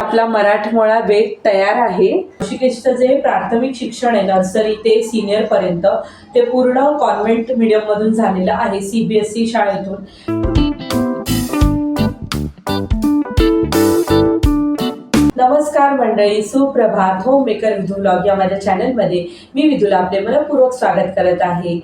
आपला मराठमोळा वेग तयार आहे. ऋषिकेशचं जे प्राथमिक शिक्षण आहे नर्सरी ते सिनियर पर्यंत ते पूर्ण कॉन्व्हेंट मीडियम मधून झालेलं आहे सीबीएसई शाळेतून. नमस्कार मंडळी सुप्रभात. होम मेकर विधू ब्लॉग या माझ्या चॅनलमध्ये मी विधूला आपले मनपूर्वक स्वागत करत आहे.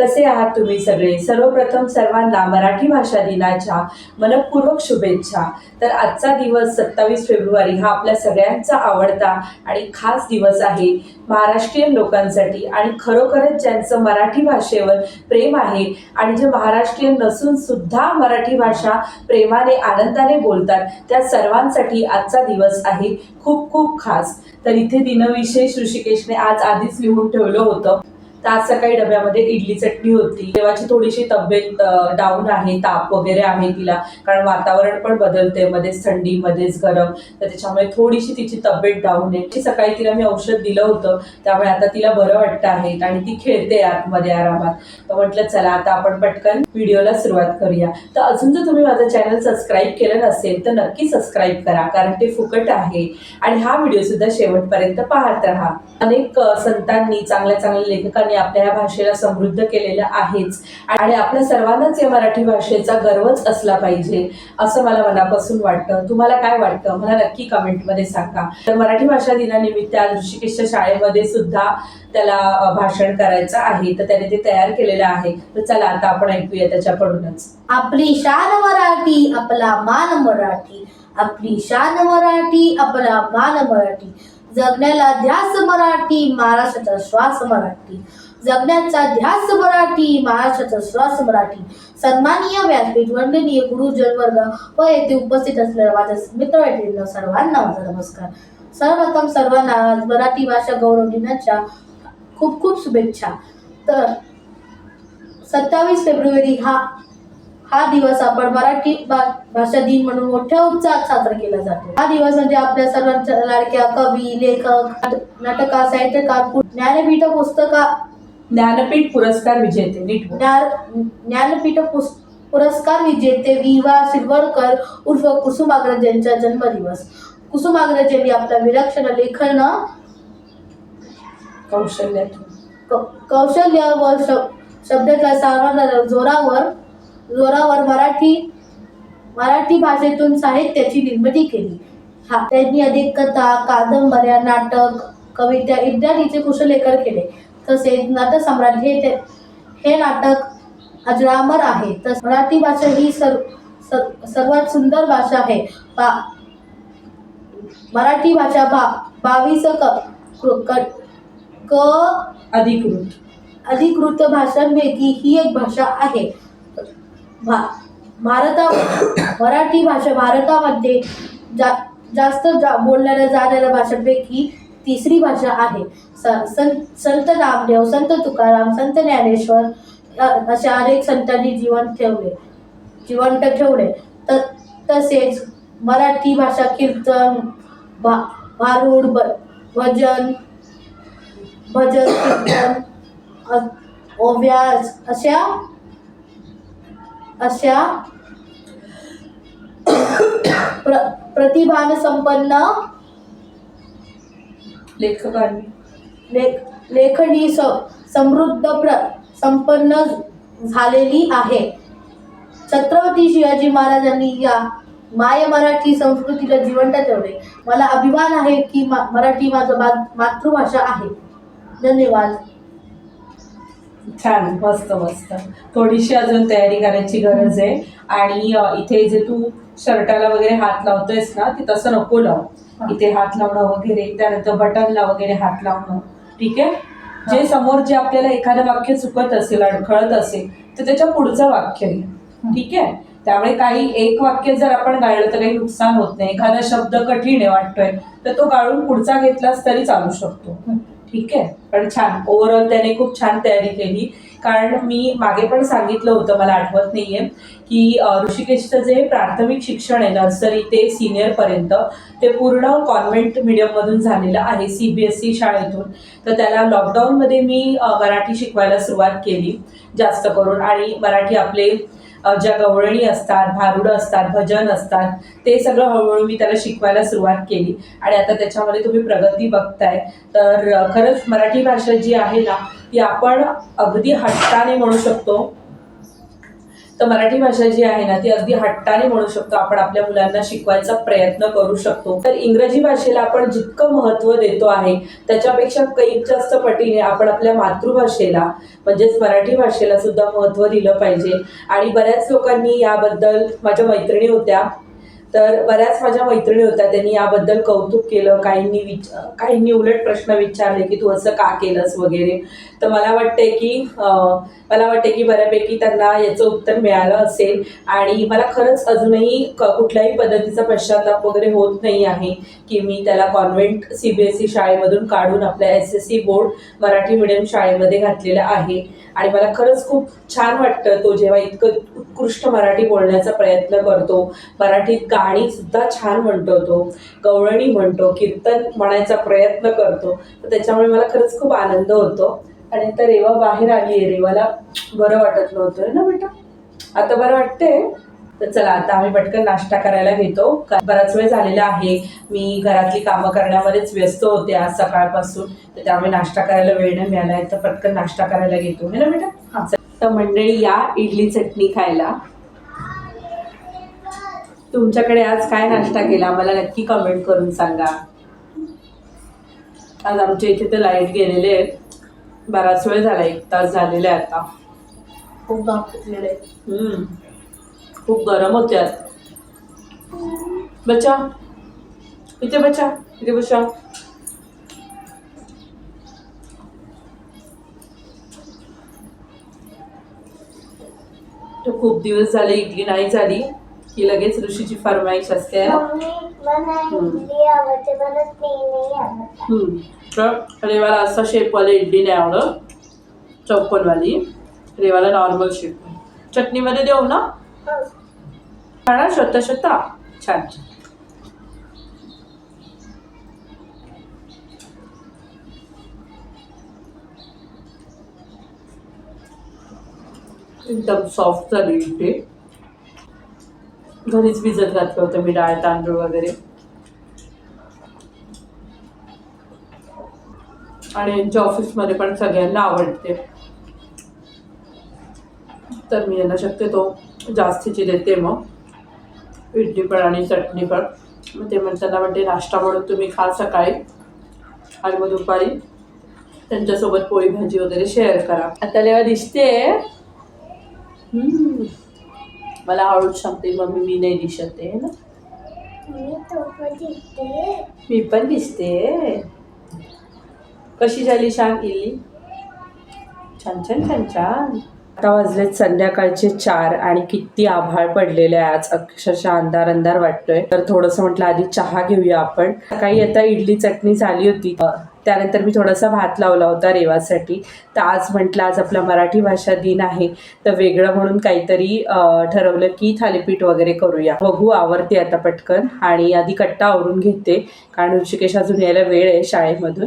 कसे आहात तुम्ही सगळे? सर्वप्रथम सर्वांना मराठी भाषा दिनाच्या मनपूर्वक शुभेच्छा. तर आजचा दिवस सत्तावीस फेब्रुवारी हा आपल्या सगळ्यांचा आवडता आणि खास दिवस आहे महाराष्ट्रीयन लोकांसाठी आणि खरोखरच ज्यांचं मराठी भाषेवर प्रेम आहे आणि जे महाराष्ट्रीयन नसून सुद्धा मराठी भाषा प्रेमाने आनंदाने बोलतात त्या सर्वांसाठी आजचा दिवस आहे खूप खूप खास. तर इथे दिनविशेष ऋषिकेशने आज आधीच लिहून ठेवलं होतं. तर आज सकाळी डब्यामध्ये इडली चटणी होती. देवाची थोडीशी तब्येत डाऊन आहे ताप वगैरे आहे तिला. कारण वातावरण पण बदलते मध्येच थंडी मध्येच गरम. तर त्याच्यामुळे थोडीशी तिची तब्येत डाऊन आहे. सकाळी तिला मी औषध दिलं होतं त्यामुळे आता तिला बरं वाटतं आहे आणि ती खेळते आतमध्ये आरामात. तर म्हटलं चला आता आपण पटकन व्हिडिओला सुरुवात करूया. तर अजून जर तुम्ही माझं चॅनल सबस्क्राईब केलं नसेल तर नक्की सबस्क्राईब करा. कारण ते फुकट आहे. आणि हा व्हिडिओ सुद्धा शेवटपर्यंत पाहत राहा. अनेक संतांनी चांगल्या चांगल्या लेखकांनी आपल्या या भाषेला समृद्ध केलेलं आहेच. आणि आपल्या सर्वांनाच या मराठी भाषेचा गर्वच असला पाहिजे असं मला मनापासून वाटतं. तुम्हाला काय वाटतं? मला नक्की कमेंटमध्ये सांगा. तर मराठी भाषा दिनानिमित्त आज ऋषिकेशच्या शाळेमध्ये सुद्धा त्याला भाषण करायचं आहे. तर त्याने ते तयार केलेलं आहे. तर चला आता आपण ऐकूया त्याच्याकडूनच आपली शान मराठी आपला मान मराठी. आपली शान मराठी आपला मान मराठी. जगण्याला ध्यास मराठी महाराष्ट्राचा श्वास मराठी. जगण्याचा ध्यास मराठी महाराष्ट्राचा श्वास मराठी. सन्माननीय व्यासपीठ वंदनीय गुरुजन वर्ग व येथे उपस्थित असलेल्या माझ्या मित्र सर्वांना माझा नमस्कार. सर्वप्रथम सर्वांना आज मराठी भाषा गौरव दिनाच्या खूप खूप शुभेच्छा. तर सत्तावीस फेब्रुवारी हा हा दिवस आपण मराठी भा- भाषा दिन म्हणून मोठ्या उत्साहात साजरा केला जातो. हा दिवस म्हणजे आपल्या सर्वांच्या लाडक्या कवी लेखक नाटका साहित्यकार ज्ञानपीठ पुस्तका ज्ञानपीठ पुरस्कार विजेते नीट बोल. ज्ञान- ज्ञानपीठ पुस- पुरस्कार विजेते वि वा शिरवळकर उर्फ कुसुमाग्रज यांचा जन्मदिवस. कुसुमाग्रज यांनी आपल्या विलक्षण लेखन कौशल्यातून क- कौशल्य व शब- शब्दाच्या सामर्थ्याच्या जोरावर जोरावर मराठी मराठी भाषेतून साहित्याची निर्मिती केली. हा त्यांनी अनेक कथा कादंबऱ्या नाटक कविता इत्यादीचे कुशलेखन केले. तसेच नाटसम्राट हे ते- हे नाटक अजरामर आहे. तस मराठी भाषा ही सर्व सर्व- सर्वात सुंदर भाषा आहे. बा मराठी भाषा बा बावीस क क- क अधिकृत. अधिकृत भाषांपैकी ही एक भाषा आहे. भा भारता मराठी भाषा भारतामध्ये जा जास्त जा बोलणाऱ्या जाणाऱ्या भाषांपैकी तिसरी भाषा आहे. स- संत संत नामदेव संत तुकाराम संत ज्ञानेश्वर अशा अनेक संतांनी जीवन ठेवले. जिवंत ठेवले. त तसेच मराठी भाषा कीर्तन भा भारूड भ- भजन भजन कीर्तन अ- अशा अशा प्र प्रतिभान संपन्न लेखकांनी लेख लेखनी स- समृद्ध प्र संपन्न झालेली आहे. छत्रपती शिवाजी महाराजांनी या माय मराठी संस्कृतीला जिवंत ठेवले. मला अभिमान आहे की मा मराठी माझं मा मातृभाषा आहे. धन्यवाद. छान मस्त मस्त. थोडीशी अजून तयारी करायची गरज आहे. आणि इथे जे तू शर्टाला वगैरे हात लावतोयस ना ते तसं नको लाव. इथे हात लावणं वगैरे त्यानंतर बटनला वगैरे हात लावणं. ठीक आहे? जे समोर जे आपल्याला एखादं वाक्य चुकत असेल अडखळत असेल तर त्याच्या पुढचं वाक्य घे ठीक आहे? त्यामुळे काही एक वाक्य जर आपण गाळलं तर काही नुकसान होत नाही. एखादा शब्द कठीण आहे वाटतोय तर तो गाळून पुढचा घेतलास तरी चालू शकतो. ठीक आहे? पण छान. ओव्हरऑल त्याने खूप छान तयारी केली. कारण मी मागे पण सांगितलं होतं मला आठवत नाहीये की ऋषिकेशचं जे प्राथमिक शिक्षण आहे नर्सरी ते सिनियर पर्यंत ते पूर्ण कॉन्व्हेंट मीडियम मधून झालेलं आहे सीबीएसई शाळेतून. तर त्याला लॉकडाऊनमध्ये मी मराठी शिकवायला सुरुवात केली जास्त करून. आणि मराठी आपले ज्या गवळणी असतात भारुडं असतात भजन असतात ते सगळं हळूहळू मी त्याला शिकवायला सुरुवात केली. आणि आता त्याच्यामध्ये तुम्ही प्रगती बघताय तर खरंच मराठी भाषा जी आहे ना ती आपण अगदी हट्टाने म्हणू शकतो. तर मराठी भाषा जी आहे ना ती अगदी हट्टाने म्हणू शकतो. आपण आपल्या मुलांना शिकवायचा प्रयत्न करू शकतो. तर इंग्रजी भाषेला आपण जितकं महत्त्व देतो आहे त्याच्यापेक्षा कैक जास्त पटीने आपण आपल्या मातृभाषेला म्हणजेच मराठी भाषेला सुद्धा महत्त्व दिलं पाहिजे. आणि बऱ्याच लोकांनी याबद्दल माझ्या मैत्रिणी होत्या तर बऱ्याच माझ्या मैत्रिणी होत्या त्यांनी याबद्दल कौतुक केलं काहींनी विच काहींनी उलट प्रश्न विचारले की तू असं का केलंस वगैरे. तर मला वाटते की मला वाटते की बऱ्यापैकी त्यांना याचं उत्तर मिळालं असेल. आणि मला खरंच अजूनही क कुठल्याही पद्धतीचा पश्चाताप वगैरे होत नाही आहे की मी त्याला convent C B S E शाळेमधून काढून आपल्या S S C board Marathi medium शाळेमध्ये घातलेलं आहे. आणि मला खरंच खूप छान वाटतं तो जेव्हा इतकं उत्कृष्ट मराठी बोलण्याचा प्रयत्न करतो मराठीत गाणी सुद्धा छान म्हणतो तो गवळणी म्हणतो कीर्तन म्हणायचा प्रयत्न करतो तर त्याच्यामुळे मला खरंच खूप आनंद होतो. आणि आता रेवा बाहेर आली आहे रेवाला बरं वाटत नव्हतं ना बेटा? आता बरं वाटतंय? तर चला आता आम्ही पटकन नाश्ता करायला घेतो. बराच वेळ झालेला आहे. मी घरातली कामं करण्यामध्येच व्यस्त होते आज सकाळपासून. तर त्यामुळे नाश्ता करायला वेळ नाही मिळाला आहे तर पटकन नाश्ता करायला घेतो. है ना बेटा हां. तर मंडळी या इडली चटणी खायला. तुमच्याकडे आज काय नाश्ता केला? मला नक्की कमेंट करून सांगा. आज आमच्या इथे तर लाइट गेलेले आहेत. बराच वेळ झाला एक तास झालेला आहे आता. खूप दाखवलेलं आहे हम्म. खूप गरम होते आज. बच्चा इथे बच्चा इथे बच्चा. तर खूप दिवस झाले इडली नाही झाली की लगेच ऋषीची फरमाईश असते. ते. तर रेवाला असा शेपवाला इडली नाही आवडत. चौकोनवाली. रेवाला नॉर्मल शेप चटणीमध्ये देऊ ना? छान स्वतः स्वतः छान. छान एकदम सॉफ्ट झाली इथे. घरीच भिजत घातलं होतं मी डाळ तांदूळ वगैरे. आणि यांच्या ऑफिसमध्ये पण सगळ्यांना आवडते. तर मी यांना शक्यतो जास्तीची देते मग. इडली पण आणि चटणी पण. मग ते म्हणताना म्हणते नाश्ता म्हणून तुम्ही खा सकाळी आणि मग दुपारी. त्यांच्यासोबत पोळी भाजी वगैरे शेअर करा. आता जेव्हा दिसते. मला हळूच सांगते मम्मी मी नाही दिसत आहे ना? मी तो पण दिसते. कशी झाली छान इडली छान छान छान छान. आता वाजलेत संध्याकाळचे चार आणि किती आभाळ पडलेले आहे आज. अक्षरशः अंधार अंधार वाटतोय. तर थोडंसं म्हटलं आधी चहा घेऊया आपण. सकाळी आता इडली चटणी झाली होती. त्यानंतर मी थोडासा भात लावला होता रेवासाठी. तर आज म्हटलं आज आपला मराठी भाषा दिन आहे. तर वेगळं म्हणून काहीतरी ठरवलं की थालीपीठ वगैरे करूया. बघू आवरते आता पटकन. आणि आधी कट्टा आवरून घेते. कारण ऋषिकेश अजून यायला वेळ आहे शाळेमधून.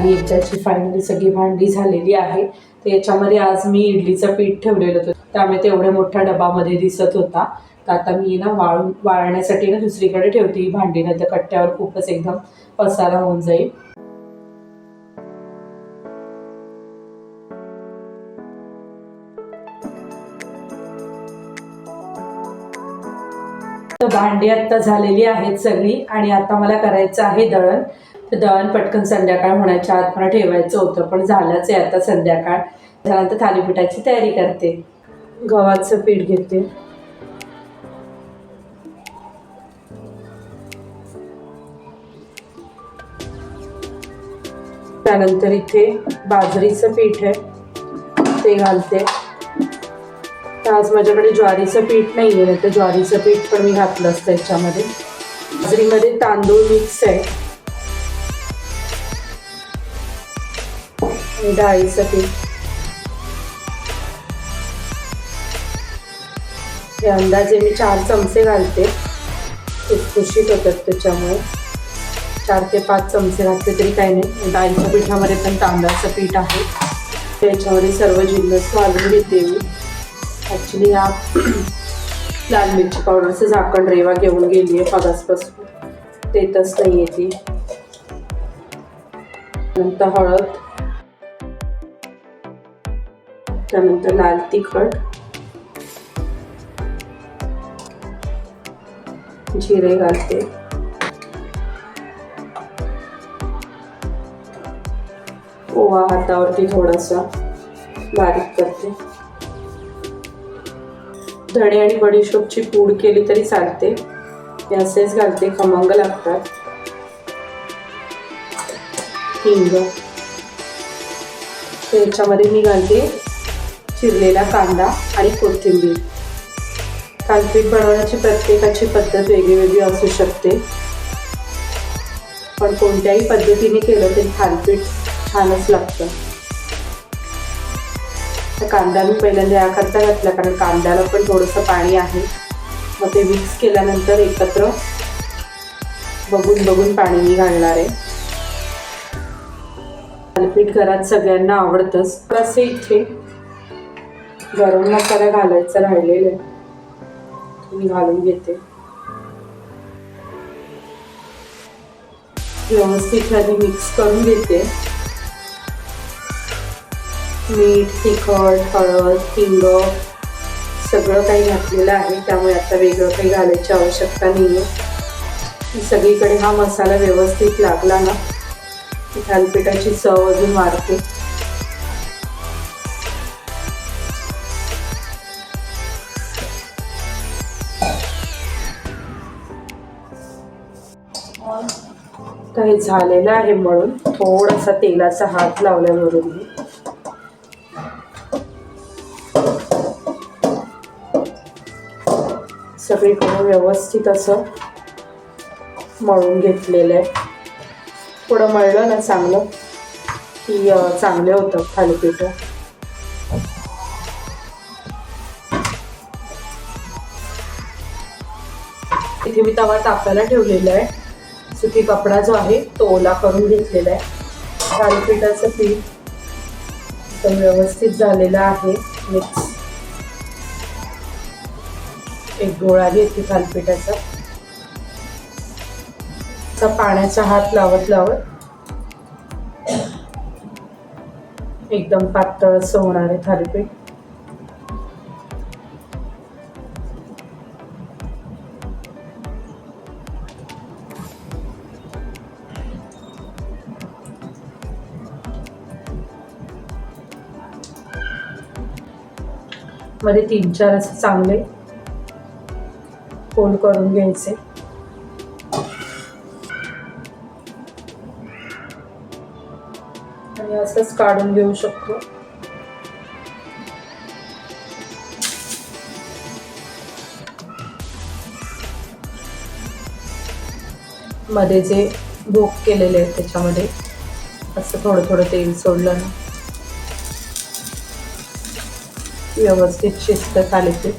झाली याच्याची फायनली सगळी भांडी झालेली आहे. तर याच्यामध्ये आज मी इडलीचं पीठ ठेवलेलं होतं. त्यामुळे ते एवढ्या मोठ्या डबामध्ये दिसत होता. तर आता मी ना वाळून वाळण्यासाठी ना दुसरीकडे ठेवते ही भांडी नाही तर कट्ट्यावर खूपच एकदम पसारा होऊन जाईल. भांडी आत्ता झालेली आहेत सगळी आणि आता मला करायचं आहे दळण. तर दळण पटकन संध्याकाळ होण्याच्या आत मला ठेवायचं होतं पण झालंच आहे आता संध्याकाळ. त्यानंतर थालीपीठाची तयारी करते. गव्हाचं पीठ घेते. त्यानंतर इथे बाजरीचं पीठ आहे. ते घालते. आज माझ्याकडे ज्वारीचं पीठ नाही आहे तर ज्वारीचं पीठ पण मी घातलं असतं याच्यामध्ये बाजरीमध्ये तांदूळ मिक्स आहे. डाळीचं पीठ हे अंदाजे मी चार चमचे घालते. खुसखुशीत होतात त्याच्यामुळे. चार ते पाच चमचे घातले तरी काही नाही. डाळीच्या पिठामध्ये पण तांदळाचं पीठ आहे. त्याच्यामध्ये सर्व जिन्नस घालून घेते मी. ॲक्च्युली हा लाल मिरची पावडरचं झाकण रेवा घेऊन गेली आहे पगासपासून देतच नाही आहे ती. नंतर हळद. त्यानंतर लाल तिखट जिरे घालते. ओवा हातावरती थोडासा बारीक करते. धणे आणि बडीशोपची पूड केली तरी चालते. ते असेच घालते खमंग लागतात. हिंग. त्याच्यामध्ये मी घालते. चिरलेला कांदा आणि कोथिंबीर. कालपीठ बनवण्याची प्रत्येकाची पद्धत वेगळी वेगळी असू शकते. पण कोणत्याही पद्धतीने केलं तरी थालपीठ छानच लागतं. तर कांदा मी पहिल्यांदा याकरता घातला कारण कांद्याला पण थोडंसं पाणी आहे. मग ते मिक्स केल्यानंतर एकत्र बघून बघून पाणी मी घालणार आहे. थालपीठ घरात सगळ्यांना आवडतंच. असे इथे गरम मसाला घालायचा राहिलेलं. आहे मी घालून घेते. व्यवस्थित आधी मिक्स करून घेते. मीठ तिखट हळद हिंग सगळं काही घातलेलं आहे. त्यामुळे आता वेगळं काही घालायची आवश्यकता नाही आहे सगळीकडे हा मसाला व्यवस्थित लागला ना की थालीपीठाची चव अजून वाढते. काही हे झालेलं आहे म्हणून थोडासा तेलाचा हात लावल्यावरून मी. सगळीकडे व्यवस्थित असं मळून घेतलेलं आहे. थोडं मळलं ना चांगलं की चांगलं चांगले होतं थालीपीठ. इथे मी तवा तापायला ठेवलेला आहे. सुती कपडा जो आहे तो ओला करून घेतलेला आहे. थालीपीठाचं पीठ एकदम व्यवस्थित झालेलं आहे. मिक्स. एक गोळा घेते थालीपीठाचा पाण्याचा हात लावत लावत एकदम पातळ असं होणार आहे थालीपीठ. मध्ये तीन चार असे चांगले फोल्ड करून घ्यायचे. आणि असंच काढून घेऊ शकतो. मध्ये जे भोग केलेले आहेत त्याच्यामध्ये असं थोडं थोडं तेल सोडलं ना. व्यवस्थित शिस्त चालते.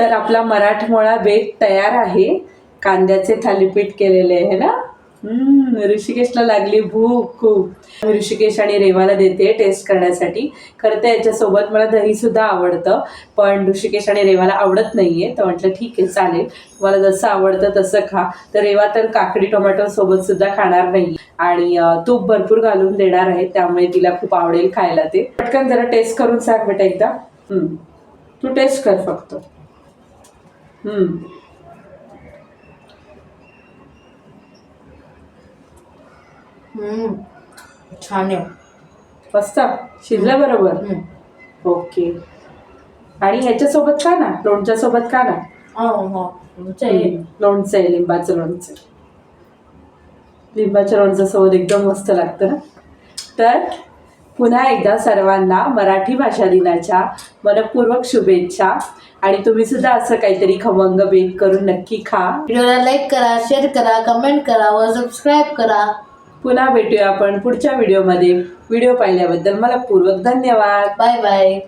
तर आपला मराठमोळा बेत तयार आहे. कांद्याचे थालीपीठ केलेले आहे ना? ऋषिकेशला लागली भूक. खूप ऋषिकेश आणि रेवाला देते टेस्ट करण्यासाठी. खरं तर याच्यासोबत मला दही सुद्धा आवडतं पण ऋषिकेश आणि रेवाला आवडत नाहीये. तर म्हटलं ठीक आहे चालेल. तुम्हाला जसं आवडतं तसं खा. तर रेवा तर काकडी टोमॅटो सोबत सुद्धा खाणार नाही. आणि तूप भरपूर घालून देणार आहे त्यामुळे तिला खूप आवडेल खायला ते. पटकन जरा टेस्ट करून सांग बेटा एकदा. तू टेस्ट कर फक्त. छान आहे. मस्त. शिजलं बरोबर. ओके. आणि ह्याच्यासोबत का ना? लोणच्या सोबत का ना? हा, हा. हे. लोणचं आहे लिंबाचं लोणचं लिंबाच्या लोणचं सोबत एकदम मस्त लागतं ना? तर पुन्हा एकदा सर्वांना मराठी भाषा दिनाच्या मनपूर्वक शुभेच्छा. आणि तुम्ही सुद्धा असं काहीतरी खमंग बेत करून नक्की खा. व्हिडिओला लाईक करा शेअर करा कमेंट करा व सबस्क्राईब करा. पुन्हा भेटूया आपण पुढच्या व्हिडिओमध्ये व्हिडिओ पाहिल्याबद्दल मला पूर्वक धन्यवाद. Bye bye